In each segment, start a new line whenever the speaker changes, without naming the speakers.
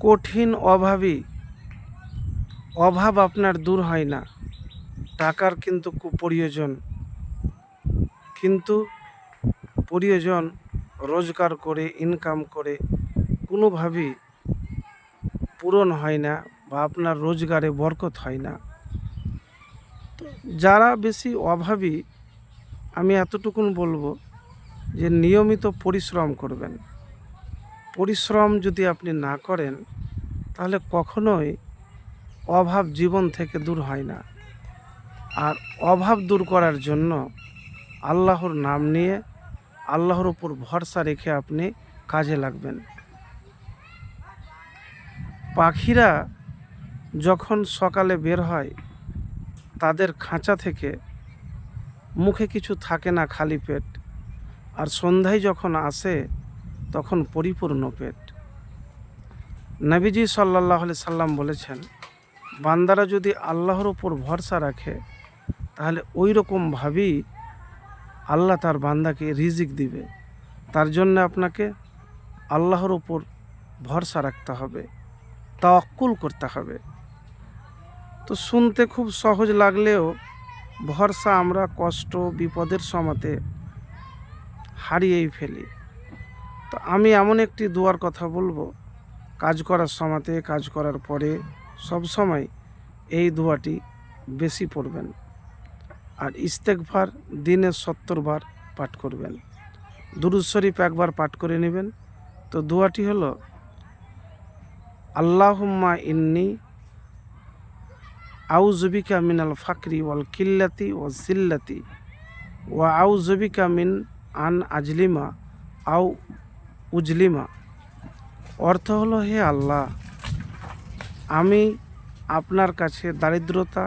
কঠিন অভাবী অভাব আপনার দূর হয় না। টাকার কিন্তু প্রয়োজন। কিন্তু প্রয়োজন রোজগার করে ইনকাম করে, কোনোভাবেই পূরণ হয় না বা আপনার রোজগারে বরকত হয় না। যারা বেশি অভাবী, আমি এতটুকুন বলব যে নিয়মিত পরিশ্রম করবেন। পরিশ্রম যদি আপনি না করেন, তাহলে কখনোই অভাব জীবন থেকে দূর হয় না। আর অভাব দূর করার জন্য আল্লাহর নাম নিয়ে আল্লাহর উপর ভরসা রেখে আপনি কাজে লাগবেন। পাখিরা যখন সকালে বের হয়, তাদের খাঁচা থেকে মুখে কিছু থাকে না খালি পেট। আর সন্ধ্যায় যখন আসে তখন পরিপূর্ণ পেট। নবীজি সাল্লাহ আলি সাল্লাম বলেছেন, বান্দারা যদি আল্লাহর উপর ভরসা রাখে, তাহলে ওই রকমভাবেই আল্লাহ তার বান্দাকে রিজিক দিবে। তার জন্য আপনাকে আল্লাহর উপর ভরসা রাখতে হবে, তাওয়াক্কুল করতে হবে। তো শুনতে খুব সহজ লাগলেও ভরসা আমরা কষ্ট, বিপদের সমাতে হারিয়েই ফেলি। তো আমি এমন একটি দুয়ার কথা বলব, কাজ করার সময়তে, কাজ করার পরে সব সময় এই দোয়াটি বেশি পড়বেন আর ইস্তেকভার দিনে সত্তর বার পাঠ করবেন। দুরুদ শরীফ একবার পাঠ করে নেবেন। তো দোয়াটি হল, আল্লাহুম্মা ইন্নি আউজবিকা মিনাল ফাকরি ওয়াল কিল্লাতি ও জিল্লাতি ওয়া আউজবিকা মিন আন আজলিমা আউ উজলিমা। অর্থ হলো, হে আল্লাহ, আমি আপনার কাছে দারিদ্রতা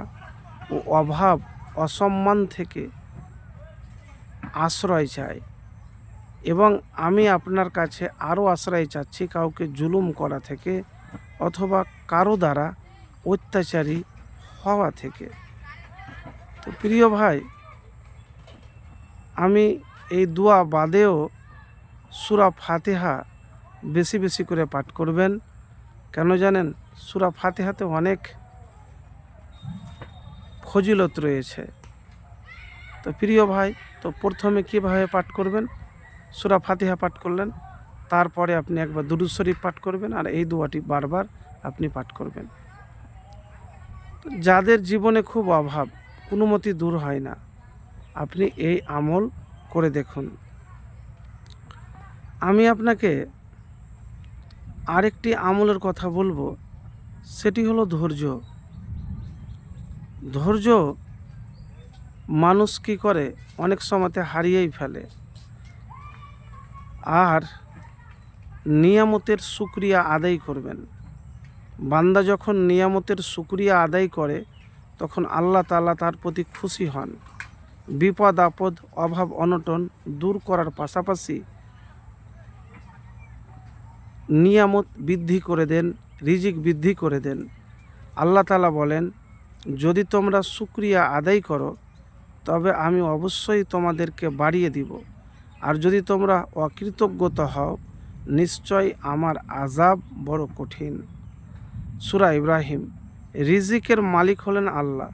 ও অভাব, অসম্মান থেকে আশ্রয় চাই এবং আমি আপনার কাছে আরও আশ্রয় চাচ্ছি কাউকে জুলুম করা থেকে অথবা কারও দ্বারা অত্যাচারী হওয়া থেকে। তো প্রিয় ভাই, আমি এই দোয়া বাদেও সুরা ফাতেহা বেশি বেশি করে পাঠ করবেন। কেন জানেন, সুরা ফাতেহাতে অনেক ফজিলত রয়েছে। তো প্রিয় ভাই, তো প্রথমে কীভাবে পাঠ করবেন? সুরা ফাতিহা পাঠ করলেন, তারপরে আপনি একবার দুরুদ শরীফ পাঠ করবেন আর এই দোয়াটি বারবার আপনি পাঠ করবেন। যাদের জীবনে খুব অভাব, কোনো মতি দূর হয় না। আপনি এই আমল করে দেখুন। আমি আপনাকে আরেকটি আমলের কথা বলব, সেটি হলো ধৈর্য। ধৈর্য মানুষ কি করে? অনেক সময়তে হারিয়েই ফেলে। আর নিয়ামতের সুক্রিয়া আদায় করবেন। বান্দা যখন নিয়ামতের সুক্রিয়া আদায় করে, তখন আল্লাহ তাআলা তার প্রতি খুশি হন। বিপদ, আপদ, অভাব, অনটন দূর করার পাশাপাশি নিয়ামত বৃদ্ধি করে দেন, রিজিক বৃদ্ধি করে দেন। আল্লাহ তালা বলেন, যদি তোমরা সুক্রিয়া আদায় করো, তবে আমি অবশ্যই তোমাদেরকে বাড়িয়ে দিব। আর যদি তোমরা অকৃতজ্ঞতা হও, নিশ্চয় আমার আজাব বড় কঠিন। সুরা ইব্রাহিম, রিজিকের মালিক হলেন আল্লাহ।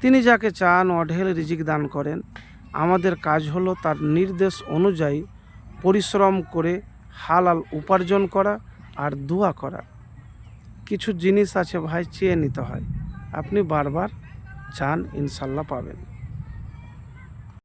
তিনি যাকে চান অঢেল রিজিক দান করেন। আমাদের কাজ হলো তার নির্দেশ অনুযায়ী পরিশ্রম করে হালাল উপার্জন করা আর দোয়া করা। কিছু জিনিস আছে ভাই, চেয়ে নিতে হয়। আপনি বারবার চান, ইনশাল্লাহ পাবেন।